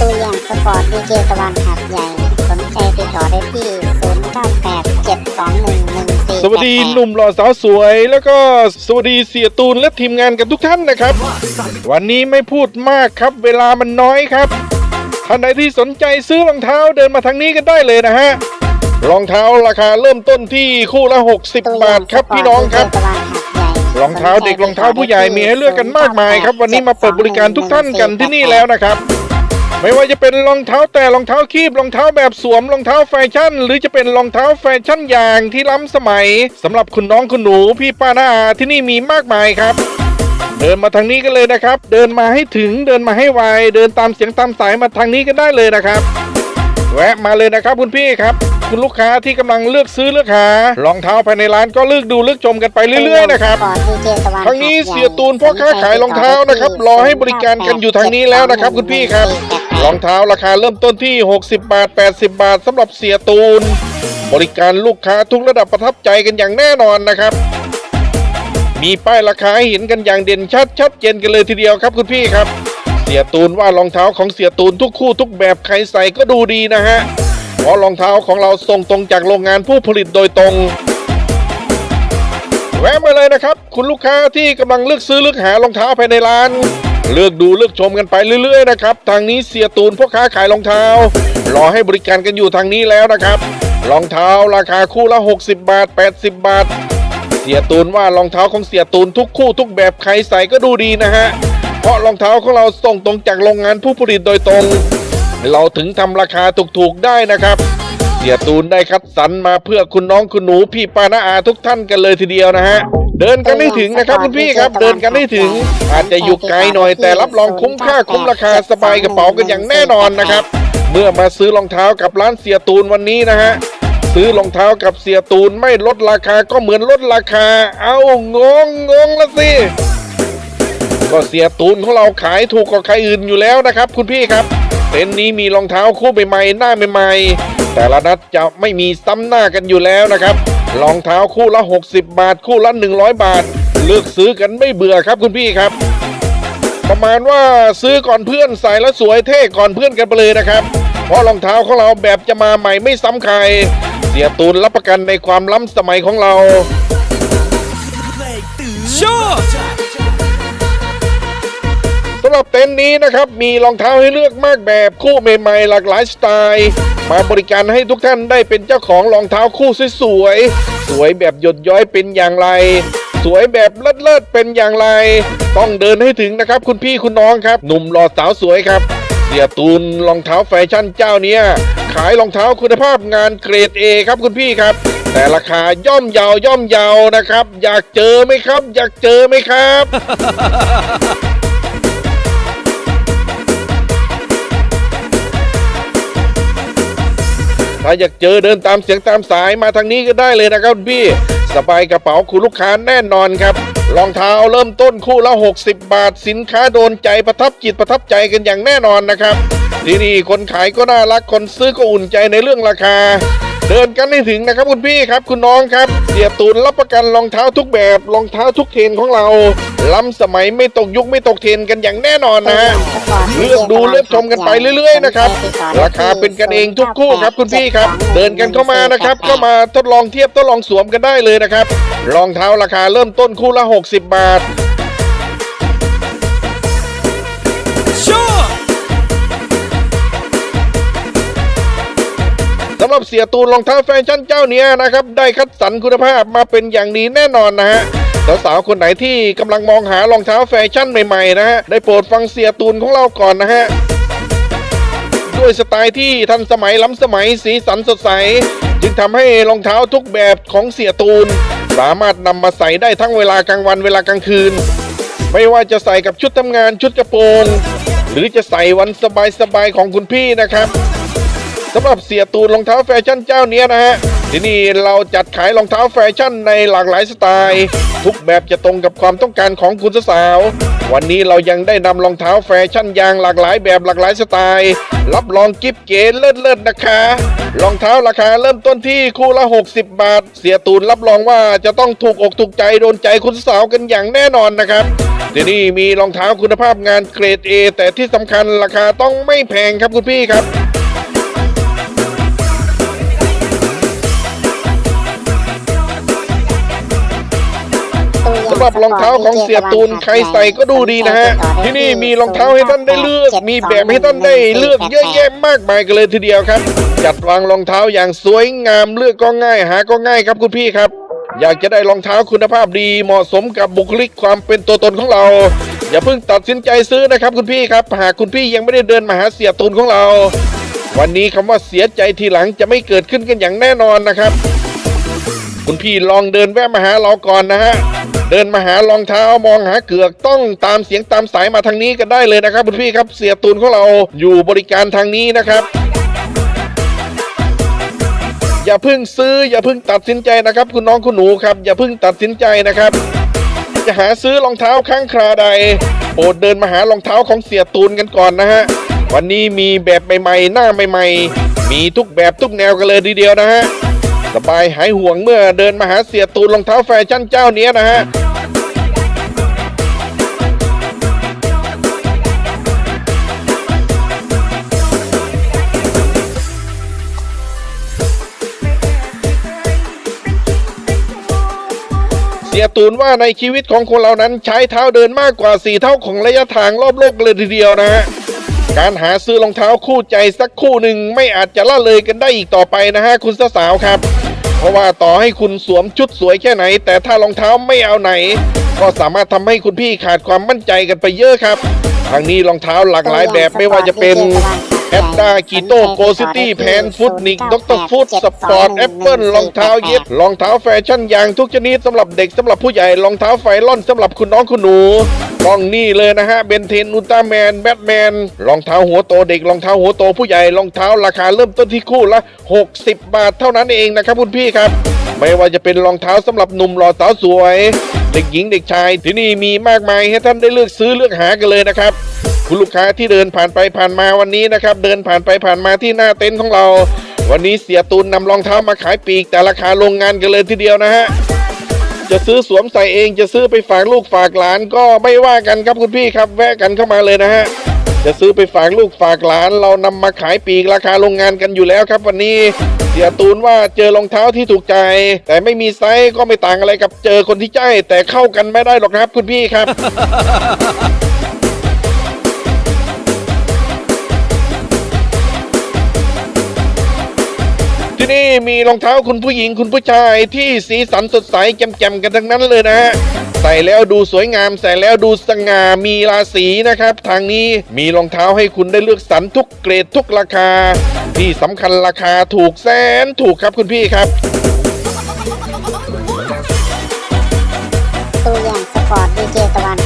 ตัวอย่างสปอร์ตดีเจตะวันหัดใหญ่ สนใจติดต่อได้ที่ 0987211488สวัสดีหนุ่มหล่อสาวสวย แล้วก็สวัสดีเสียตูนและทีมงานกันทุกท่านนะครับ วันนี้ไม่พูดมากครับ เวลามันน้อยครับท่านใดที่สนใจซื้อรองเท้าเดินมาทางนี้กันได้เลยนะฮะรองเท้าราคาเริ่มต้นที่คู่ละ 60 บาทครับพี่น้องครับรองเท้าเด็กรองเท้าผู้ใหญ่มีให้เลือกกันมากมายครับ วันนี้มาเปิดบริการทุกท่านกันที่นี่แล้วนะครับ ไม่ว่าจะเป็นรองเท้าแต่รองเท้าคีบรองเท้าแบบสวมรองเท้าแฟชั่น หรือจะเป็นรองเท้าแฟชั่นอย่างที่ล้ำสมัยสำหรับคุณน้องคุณหนูพี่ป้าน้าอาที่นี่มีมากมายครับ เดินมาทางนี้กันเลยนะครับ เดินมาให้ถึงเดินมาให้ไวเดินตามเสียงตามสายมาทางนี้กันได้เลยนะครับแวะมาเลยนะครับคุณพี่ครับ คุณลูกค้าที่กำลังเลือกซื้อเลือกหารองเท้าภายในร้านก็เลือกดูเลือกชมกันไปเรื่อยๆนะครับทางนี้เสียตูนพ่อค้าขายรองเท้านะครับ รอให้บริการกันอยู่ทางนี้แล้วนะครับ คุณพี่ครับ รองเท้าราคาเริ่มต้นที่ 60 บาท 80 บาทสำหรับเสียตูน บริการลูกค้าทุกระดับประทับใจกันอย่างแน่นอนนะครับ มีป้ายราคาให้เห็นกันอย่างเด่นชัดชัดเจนกันเลยทีเดียวครับคุณพี่ครับ เสียตูนว่ารองเท้าของเสียตูนทุกคู่ทุกแบบใครใส่ก็ดูดีนะฮะเพราะรองเท้าของเราส่งตรงจากโรงงานผู้ผลิตโดยตรงแวะมาเลยนะครับ คุณลูกค้าที่กำลังเลือกซื้อเลือกหารองเท้าภายในร้าน เลือกดูเลือกชมกันไปเรื่อยๆนะครับ ทางนี้เสียตูนพ่อค้าขายรองเท้า รอให้บริการกันอยู่ทางนี้แล้วนะครับ รองเท้าราคาคู่ละ 60 บาท 80 บาท เสียตูนว่ารองเท้าของเสียตูนทุกคู่ทุกแบบใครใส่ก็ดูดีนะฮะ เพราะรองเท้าของเราส่งตรงจากโรงงานผู้ผลิตโดยตรง เราถึงทำราคาถูกๆได้นะครับ เสียตูนได้คัดสรรมาเพื่อคุณน้องคุณหนูพี่ป้าน้าอาทุกท่านกันเลยทีเดียวนะฮะ เดินกันให้ถึงนะครับคุณพี่ครับ เดินกันให้ถึง อาจจะอยู่ไกลหน่อยแต่รับรองคุ้มค่าคุ้มราคาสบายกระเป๋ากันอย่างแน่นอนนะครับ เมื่อมาซื้อรองเท้ากับร้านเสียตูนวันนี้นะฮะซื้อรองเท้ากับเสียตูนไม่ลดราคาก็เหมือนลดราคา เอางงงงละสิก็เสียตูนของเราขายถูกกว่าใครอื่นอยู่แล้วนะครับ คุณพี่ครับเต็นท์นี้มีรองเท้าคู่ใหม่ๆหน้าใหม่ๆแต่ละนัดจะไม่มีซ้ำหน้ากันอยู่แล้วนะครับ รองเท้าคู่ละ 60 บาท คู่ละ 100 บาท เลือกซื้อกันไม่เบื่อครับคุณพี่ครับ ประมาณว่าซื้อก่อนเพื่อนใส่แล้วสวยเท่ก่อนเพื่อนกันไปเลยนะครับ เพราะรองเท้าของเราแบบจะมาใหม่ไม่ซ้ำใคร เสียตูนรับประกันในความล้ำสมัยของเราสำหรับเต็นท์นี้นะครับ มีรองเท้าให้เลือกมากแบบคู่ใหม่ๆหลากหลายสไตล์ มาบริการให้ทุกท่านได้เป็นเจ้าของรองเท้าคู่สวยๆ สวยแบบหยดย้อยเป็นอย่างไร สวยแบบเลิศๆเป็นอย่างไร ต้องเดินให้ถึงนะครับคุณพี่คุณน้องครับ หนุ่มหล่อสาวสวยครับเสียตูนรองเท้าแฟชั่นเจ้าเนี้ยขายรองเท้าคุณภาพงานเกรด A ครับคุณพี่ครับ แต่ราคาย่อมเยาวย่อมเยาวนะครับ อยากเจอไหมครับ อยากเจอไหมครับ ถ้าอยากเจอเดินตามเสียงตามสายมาทางนี้ก็ได้เลยนะครับพี่ สบายกระเป๋าคุณลูกค้าแน่นอนครับรองเท้าเริ่มต้นคู่ละ 60 บาท สินค้าโดนใจประทับจิตประทับใจกันอย่างแน่นอนนะครับที่นี่คนขายก็น่ารักคนซื้อก็อุ่นใจในเรื่องราคา เดินกันให้ถึงนะครับคุณพี่ครับคุณน้องครับ เสียตูนรับประกันรองเท้าทุกแบบรองเท้าทุกเทรนของเรา ล้ำสมัยไม่ตกยุคไม่ตกเทรนกันอย่างแน่นอนนะฮะเลือกดูเลือกชมกันไปเรื่อย ๆ นะครับ ราคาเป็นกันเองทุกคู่ครับคุณพี่ครับ เดินกันเข้ามานะครับเข้ามาทดลองเทียบทดลองสวมกันได้เลยนะครับรองเท้าราคาเริ่มต้นคู่ละ 60 บาทำหรับเสียตูนรองเท้าแฟชั่นเจ้าเนี้ยนะครับได้คัดสรรคุณภาพมาเป็นอย่างดีแน่นอนนะฮะสาวๆคนไหนที่กำลังมองหารองเท้าแฟชั่นใหม่ๆนะฮะได้โปรดฟังเสียตูนของเราก่อนนะฮะด้วยสไตล์ที่ทันสมัยล้ำสมัยสีสันสดใส จึงทำให้รองเท้าทุกแบบของเสียตูน สามารถนำมาใส่ได้ทั้งเวลากลางวันเวลากลางคืน ไม่ว่าจะใส่กับชุดทำงานชุดกระโปรงหรือจะใส่วันสบายๆของคุณพี่นะครับ สำหรับเสียตูนรองเท้าแฟชั่นเจ้าเนี้ยนะฮะที่นี่เราจัดขายรองเท้าแฟชั่นในหลากหลายสไตล์ ทุกแบบจะตรงกับความต้องการของคุณสาววันนี้เรายังได้นำรองเท้าแฟชั่นยางหลากหลายแบบหลากหลายสไตล์ รับรองกิฟเก๋เลิศๆนะคะ รองเท้าราคาเริ่มต้นที่คู่ละ 60 บาท เสียตูนรับรองว่าจะต้องถูกอกถูกใจโดนใจคุณสาวกันอย่างแน่นอนนะครับที่นี่มีรองเท้าคุณภาพงานเกรด A แต่ที่สำคัญราคาต้องไม่แพงครับคุณพี่ครับำหรับรองเท้าของเสียตูนใครใส่ก็ดูดีนะฮะ ที่นี่มีรองเท้าให้ท่านได้เลือก มีแบบให้ท่านได้เลือกเยอะแยะมากมายกันเลยทีเดียวครับ จัดวางรองเท้าอย่างสวยงามเลือกก็ง่ายหาก็ง่ายครับคุณพี่ครับ อยากจะได้รองเท้าคุณภาพดีเหมาะสมกับบุคลิกความเป็นตัวตนของเราอย่าเพิ่งตัดสินใจซื้อนะครับคุณพี่ครับ หากคุณพี่ยังไม่ได้เดินมาหาเสียตูนของเรา วันนี้คำว่าเสียใจทีหลังจะไม่เกิดขึ้นกันอย่างแน่นอนนะครับ คุณพี่ลองเดินแวะมาหาเราก่อนนะฮะ เดินมาหารองเท้ามองหาเกือกต้องตามเสียงตามสายมาทางนี้กันได้เลยนะครับคุณพี่ครับเสียตูนของเราอยู่บริการทางนี้นะครับอย่าเพิ่งซื้ออย่าเพิ่งตัดสินใจนะครับ คุณน้องคุณหนูครับ อย่าเพิ่งตัดสินใจนะครับจะหาซื้อรองเท้าข้างคราใดโปรดเดินมาหารองเท้าของเสียตูนกันก่อนนะฮะวันนี้มีแบบใหม่ๆหน้าใหม่ๆ มีทุกแบบทุกแนวกันเลยทีเดียวนะฮะสบายหายห่วงเมื่อเดินมาหาเสียตูนรองเท้าแฟชั่นเจ้าเนี้ยนะฮะ เสียตูนว่าในชีวิตของคนเรานั้นใช้เท้าเดินมากกว่าสี่เท่าของระยะทางรอบโลกเลยทีเดียวนะฮะการหาซื้อรองเท้าคู่ใจสักคู่หนึ่งไม่อาจจะละเลยกันได้อีกต่อไปนะฮะคุณสาวครับ เพราะว่าต่อให้คุณสวมชุดสวยแค่ไหน แต่ถ้ารองเท้าไม่เอาไหน ก็สามารถทำให้คุณพี่ขาดความมั่นใจกันไปเยอะครับทางนี้รองเท้าหลากหลายแบบไม่ว่าจะเป็น แอดดากีโตโกซิตี้แพนฟุตนิกด็อกเตอร์ฟุตสปอร์ตแอปเปิลรองเท้าเย็บรองเท้าแฟชั่นอย่างทุกชนิดสำหรับเด็กสำหรับผู้ใหญ่รองเท้าไฟล่อนสำหรับคุณน้องคุณหนูต้องนี่เลยนะฮะเบนเทนอุลตร้าแมนแบทแมนรองเท้าหัวโตเด็กรองเท้าหัวโตผู้ใหญ่รองเท้าราคาเริ่มต้นที่คู่ละ 60 บาทเท่านั้นเองนะครับคุณพี่ครับ ไม่ว่าจะเป็นรองเท้าสำหรับหนุ่มหล่อสาวสวย เด็กหญิงเด็กชายที่นี่มีมากมายให้ท่านได้เลือกซื้อเลือกหากันเลยนะครับ คุณลูกค้าที่เดินผ่านไปผ่านมาวันนี้นะครับ เดินผ่านไปผ่านมาที่หน้าเต็นท์ของเรา วันนี้เสียตูนนำรองเท้ามาขายปีก แต่ราคาโรงงานกันเลยทีเดียวนะฮะจะซื้อสวมใส่เองจะซื้อไปฝากลูกฝากหลานก็ไม่ว่ากันครับคุณพี่ครับ แวะกันเข้ามาเลยนะฮะจะซื้อไปฝากลูกฝากหลาน เรานำมาขายปีกราคาโรงงานกันอยู่แล้วครับวันนี้ เสียตูนว่าเจอรองเท้าที่ถูกใจ แต่ไม่มีไซส์ก็ไม่ต่างอะไรกับเจอคนที่ใจแต่เข้ากันไม่ได้หรอกครับคุณพี่ครับ นี่มีรองเท้าคุณผู้หญิงคุณผู้ชายที่สีสันสดใสแจ่มๆกันทั้งนั้นเลยนะฮะใส่แล้วดูสวยงาม ใส่แล้วดูสง่ามีราศีนะครับ ทางนี้มีรองเท้าให้คุณได้เลือกสรรทุกเกรดทุกราคา ที่สำคัญราคาถูกแสนถูกครับคุณพี่ครับตัวอย่างสปอร์ตดีเจตะวัน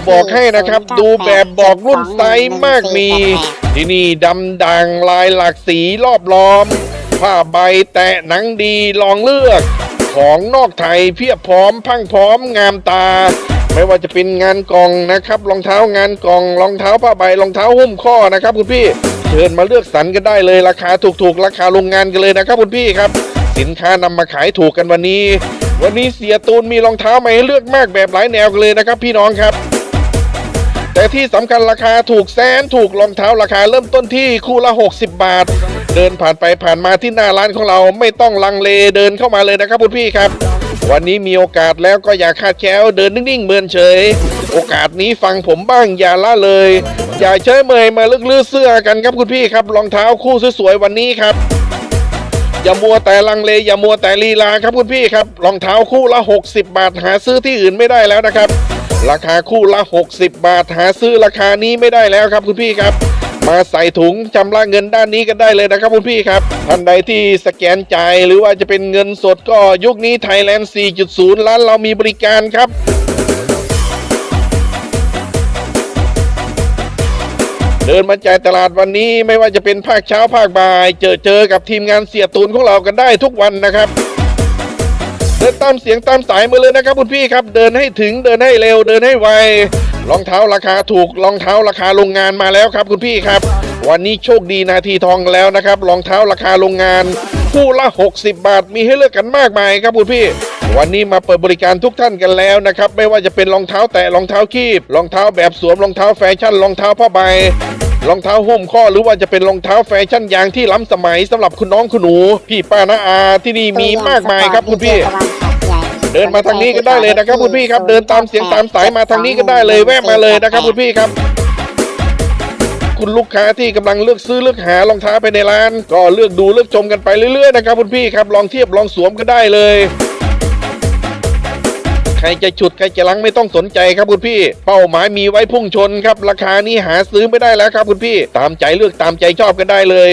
จะบอกให้นะครับ ดูแบบบอกรุ่นไซส์มากมี ที่นี่ดำดังลายหลากสีรอบล้อม ผ้าใบแตะหนังดีลองเลือก ของนอกไทยเพียบพร้อมพรังพร้อมงามตา ไม่ว่าจะเป็นงานกล่องนะครับรองเท้างานกล่องรองเท้าผ้าใบรองเท้าหุ้มข้อนะครับคุณพี่เชิญมาเลือกสรรกันได้เลยราคาถูกๆ ราคาโรงงานกันเลยนะครับคุณพี่ครับ สินค้านำมาขายถูกกันวันนี้ วันนี้เสียตูนมีรองเท้ามาให้เลือกมากแบบหลายแนวกันเลยนะครับ พี่น้องครับ แต่ที่สำคัญราคาถูกแสนถูกรองเท้าราคาเริ่มต้นที่คู่ละ 60 บาท เดินผ่านไปผ่านมาที่หน้าร้านของเราไม่ต้องลังเลเดินเข้ามาเลยนะครับคุณพี่ครับ วันนี้มีโอกาสแล้วก็อย่าคาดแคล้วเดินนิ่งๆเมินเฉย โอกาสนี้ฟังผมบ้างอย่าละเลย อย่าเฉยเมยมาลือกลือเสื้อกันครับคุณพี่ครับรองเท้าคู่สวยๆวันนี้ครับอย่ามัวแต่ลังเลอย่ามัวแต่ลีลาครับคุณพี่ครับรองเท้าคู่ละ 60 บาทหาซื้อที่อื่นไม่ได้แล้วนะครับ ราคาคู่ละ 60 บาทหาซื้อราคานี้ไม่ได้แล้วครับคุณพี่ครับ มาใส่ถุงชำระเงินด้านนี้กันได้เลยนะครับคุณพี่ครับท่านใดที่สแกนจ่ายหรือว่าจะเป็นเงินสดก็ยุคนี้ไทยแลนด์ 4.0 ร้านเรามีบริการครับเดินมาจ่ายตลาดวันนี้ไม่ว่าจะเป็นภาคเช้าภาคบ่าย เจอเจอกับทีมงานเสียตูนของเรากันได้ทุกวันนะครับ เดินตามเสียงตามสายมาเลยนะครับคุณพี่ครับ เดินให้ถึงเดินให้เร็วเดินให้ไวรองเท้าราคาถูกรองเท้าราคาโรงงานมาแล้วครับคุณพี่ครับ วันนี้โชคดีนาทีทองแล้วนะครับรองเท้าราคาโรงงาน คู่ละ 60 บาท มีให้เลือกกันมากมายครับคุณพี่ วันนี้มาเปิดบริการทุกท่านกันแล้วนะครับไม่ว่าจะเป็นรองเท้าแตะรองเท้าคีบรองเท้าแบบสวมรองเท้าแฟชั่นรองเท้าผ้าใบรองเท้าหุ้มข้อหรือว่าจะเป็นรองเท้าแฟชั่นยางที่ล้ำสมัยสำหรับคุณน้องคุณหนู พี่ป้าน้าอาที่นี่มีมากมายครับคุณพี่ เดินมาทางนี้ก็ได้เลยนะครับคุณพี่ครับเดินตามเสียงตามสายมาทางนี้ก็ได้เลยแวะมาเลยนะครับคุณพี่ครับ คุณลูกค้าที่กำลังเลือกซื้อเลือกหารองเท้าไปในร้าน ก็เลือกดูเลือกชมกันไปเรื่อยๆนะครับคุณพี่ครับลองเทียบลองสวมก็ได้เลยใครจะฉุดใครจะลังไม่ต้องสนใจครับคุณพี่ เป้าหมายมีไว้พุ่งชนครับ ราคานี้หาซื้อไม่ได้แล้วครับคุณพี่ ตามใจเลือกตามใจชอบกันได้เลย